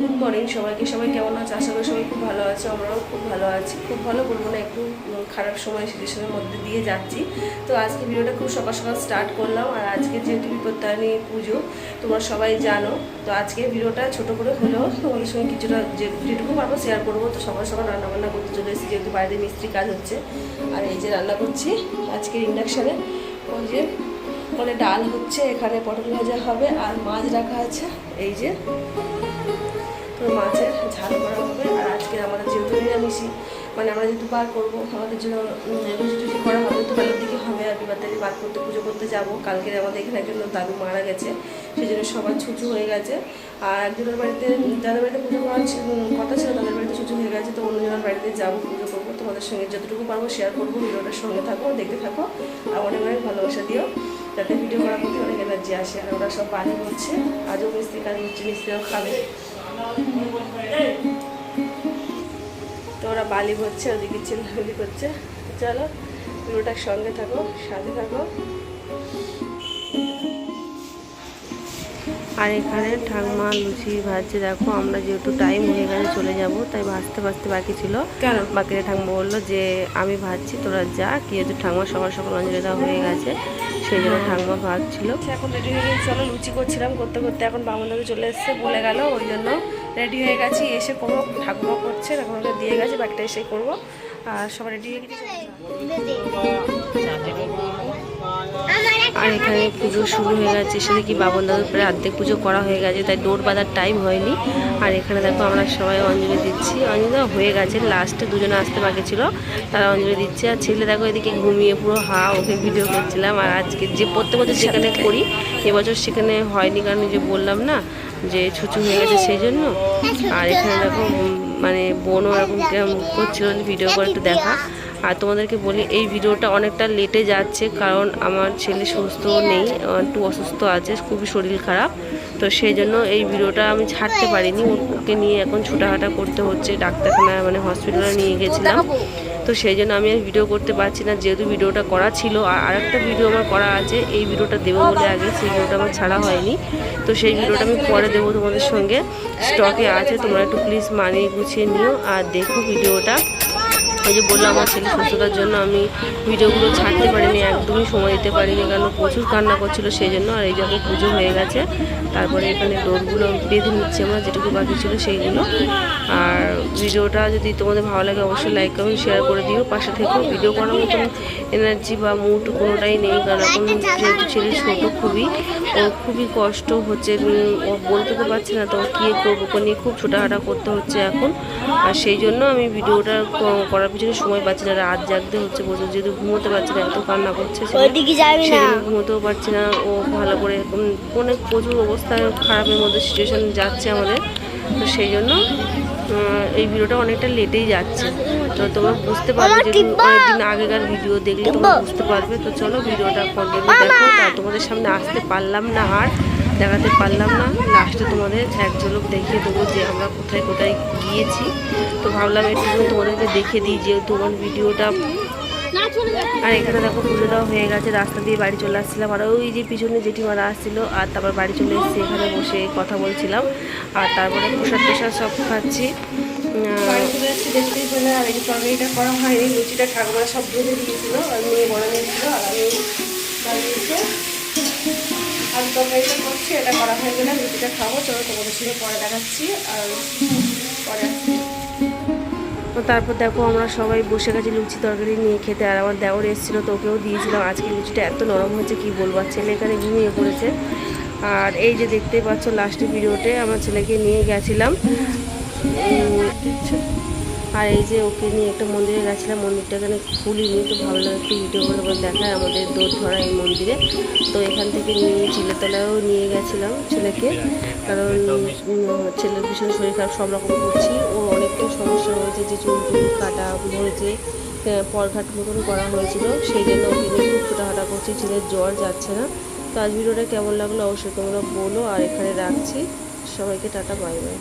Good morning সবাইকে, সবাই কেমন আছে? আশা করি সবাই খুব ভালো আছে, আমরাও খুব ভালো আছি। খুব ভালো বলব না, একটু খারাপ সময় সিচুয়েশনের মধ্যে দিয়ে যাচ্ছি। তো আজকে ভিডিওটা খুব সকাল সকাল স্টার্ট করলাম, আর আজকে যেহেতু বিপত্তারিণী পুজো, তোমরা সবাই জানো, তো আজকে ভিডিওটা ছোট করে হলেও তোমাদের সঙ্গে কিছুটা যে, যেটুকু পারব শেয়ার করব। তো সকাল সকাল রান্নাবান্না করতে চলে এসেছি, যেহেতু বাইরে মিস্ত্রি কাজ হচ্ছে। আর এই যে রান্না করছি আজকে ইন্ডাকশানে ওই যে মানে ডাল হচ্ছে, এখানে পটল ভাজা হবে আর মাছ রাখা আছে। এই যে, তো মাছের ঝাল করা হবে। আর আজকে আমাদের যেহেতু নিরামিষই মানে আমরা যেহেতু বার করব, আমাদের জন্য রুটি টুটি করা হবে, তো বেলার দিকে হবে আর বিবাদারি বার করতে, পুজো করতে যাব। কালকে আমাদের এখানে একজন দাদু মারা গেছে সেই জন্য সবার ছুচু হয়ে গেছে। আর একজনের বাড়িতে যাদের বাড়িতে পুজো করার কথা ছিল তাদের বাড়িতে ছুচু হয়ে গেছে, তো অন্যজনের বাড়িতে যাব, পুজো করব। তোমাদের সঙ্গে যতটুকু পারব শেয়ার করব, ভিডিওটার সঙ্গে থাকো, দেখতে থাকো। ভালোবাসা দিও, যাতে ভিডিও করার প্রতি অনেক এনার্জি আসে আর ওরা সব বাড়ি হচ্ছে আজও মিস্ত্রি কাজ হচ্ছে মিস্ত্রিও খাবে। তো ওরা বালি ভরছে, ওদিকে চিল্লাগুলি করছে। চলো পুরোটার সঙ্গে থাকো, সাথে থাকো। আর এখানে ঠাকমা লুচি ভাজছে। দেখো আমরা যেহেতু টাইম হয়ে গেছে চলে যাব। তাই ভাজতে ভাজতে বাকি ছিল। বাকিরা ঠাকমা বলল যে আমি ভাজছি তোরা যা। কি যেহেতু ঠাকমা সকাল সকাল অঞ্জলি দেওয়া হয়ে গেছে। সেই জন্য ঠাকমা ভাজছিল এখন রেডি হয়ে গেছি। চলো লুচি করছিলাম করতে করতে এখন বামন দাদু চলে এসছে বলে গেল ওই জন্য রেডি হয়ে গেছি এসে করব। ঠাকুমা করছে ঠাকুমাকে দিয়ে গেছে বাকিটা এসে করব। আর সবাই রেডি হয়ে গেছি? আর এখানে পুজো শুরু হয়ে গেছে। সেটা কি বাবন দাদুর প্রায় অর্ধেক পুজো করা হয়ে গেছে, তাই ডোর বাঁধার টাইম হয়নি। আর এখানে দেখো আমরা সবাই অঞ্জলি দিচ্ছি। অঞ্জলি হয়ে গেছে লাস্টে দুজনে আসতে বাকি ছিল, তারা অঞ্জলি দিচ্ছে। আর ছেলে দেখো এদিকে ঘুমিয়ে পুরো হা ওকে ভিডিও করছিলাম। আর আজকে যে প্রত্যেক বছর সেখানে করি এবছর সেখানে হয়নি কারণ যে বললাম না, যে ছুচু হয়ে গেছে সেই জন্য। আর এখানে দেখো মানে বোনও এরকম কেমন করছিল ভিডিও করে একটু দেখা। আর তোমাদেরকে বলি, এই ভিডিওটা অনেকটা লেটে যাচ্ছে কারণ আমার ছেলে সুস্থ নেই একটু অসুস্থ আছে, খুবই শরীর খারাপ। তো সেই জন্য এই ভিডিওটা আমি ছাড়তে পারিনি। ওকে নিয়ে এখন ছোটাহাটা করতে হচ্ছে, ডাক্তারখানায় মানে হসপিটালে নিয়ে গেছিলাম। তো সেই জন্য আমি আর ভিডিও করতে পারছি না, যেহেতু ভিডিওটা করা ছিল। আর আরেকটা ভিডিও আমার করা আছে, এই ভিডিওটা দেবো বলে আগে, সেই ভিডিওটা আমার ছাড়া হয়নি। তো সেই ভিডিওটা আমি পরে দেবো তোমাদের সঙ্গে। স্টকে আছে, তোমরা একটু প্লিজ মানিয়ে গুছিয়ে নিও, আর দেখো ভিডিওটা এই যে বললাম আমার ছেলে সুস্থতার জন্য আমি ভিডিওগুলো ছাড়তে পারিনি, একদমই সময় দিতে পারিনি, কারণ প্রচুর কান্না করছিল সেই জন্য, আর এই যখন পুজো হয়ে গেছে, তারপরে এখানে ডোরগুলো বেঁধে নিচ্ছি আমরা, যেটুকু বাকি ছিল সেইগুলো আর ভিডিওটা যদি তোমাদের ভালো লাগে অবশ্যই লাইক কমেন্ট শেয়ার করে দিও, পাশে থেকেও ভিডিও করার মতন এনার্জি বা মুড কোনোটাই নেই, কারণ এখন যেহেতু ছেলে ছোটো খুবই ও খুবই কষ্ট হচ্ছে ও বলতে তো পারছে না তো কী করব ওকে নিয়ে খুব ছোটাহাটা করতে হচ্ছে এখন। আর সেই জন্য আমি ভিডিওটা করার পিছনে সময় পাচ্ছি না রাত জাগতে হচ্ছে প্রচুর যেহেতু ঘুমোতে পারছি না এত কান্না করছে ঘুমোতেও পারছি না ও ভালো করে মানে অনেক প্রচুর অবস্থা খারাপের মধ্যে সিচুয়েশান যাচ্ছে আমাদের। তো সেই জন্য এই ভিডিওটা অনেকটা লেটেই যাচ্ছে। তো তোমরা বুঝতে পারবে যে অনেকদিন আগেকার ভিডিও দেখলে তোমরা বুঝতে পারবে। তো চলো ভিডিওটা কন্টিনিউ দেখো। তা তোমাদের সামনে আসতে পারলাম না আর দেখাতে পারলাম না। লাস্টে তোমাদের এক ঝলক দেখিয়ে দেবো যে আমরা কোথায় কোথায় গিয়েছি। তো ভাবলাম একটু তোমাদেরকে দেখে দিই যেহেতু আমার ভিডিওটা আর এখানে দেখো পুজো দেওয়া হয়ে গেছে, রাস্তা দিয়ে বাড়ি চলে আসছিলাম। আর ওই যে পিছনে জেঠিমারা আসছিল, আর তারপর বাড়ি চলে এসেছি, এখানে বসে কথা বলছিলাম। আর তারপরে প্রসাদ প্রসাদ সব খাচ্ছি। আর এই তরকারিটা করা হয়নি লুচিটা সব আর মেয়ে আর তরকারিটা করছি এটা করা হয়ে গেলে লুচিটা খাব চলো তোমাদের সঙ্গে পরে দেখাচ্ছি আর তারপর দেখো আমরা সবাই বসে গেছি লুচি তরকারি নিয়ে খেতে। আর আমার দেওয়ার এসেছিল তোকেও দিয়েছিলাম। আজকে লুচিটা এত নরম হয়েছে, কি বলব? আর ছেলে এখানে ঘুমিয়ে পড়েছে। আর এই যে দেখতে পাচ্ছ লাস্টের ভিডিওতে আমার ছেলেকে নিয়ে গেছিলাম। আর এই যে ওকে নিয়ে একটা মন্দিরে গেছিলাম, মন্দিরটা এখানে খুলিনি, তো ভাবলাম একটু ভিডিও করে করে দেখায় আমাদের দোর ধরা এই মন্দিরে। তো এখান থেকে নিয়ে ছেলেতলাও নিয়ে গেছিলাম ছেলেকে, কারণ ছেলের ভীষণ শরীর খারাপ, সব রকম করছি। ও অনেকটা সমস্যা হয়েছে, যে চুল টুল কাটা হয়েছে পরঘাট মতন করা হয়েছিল, সেই জন্য ওকে নিয়ে খুব ছোটাহাটা করছি ছেলের জ্বর যাচ্ছে না। তো আজ ভিডিওটা কেমন লাগল অবশ্যই তোমরা বলো, আর এখানে রাখছি। সবাইকে টাটা, বাই বাই।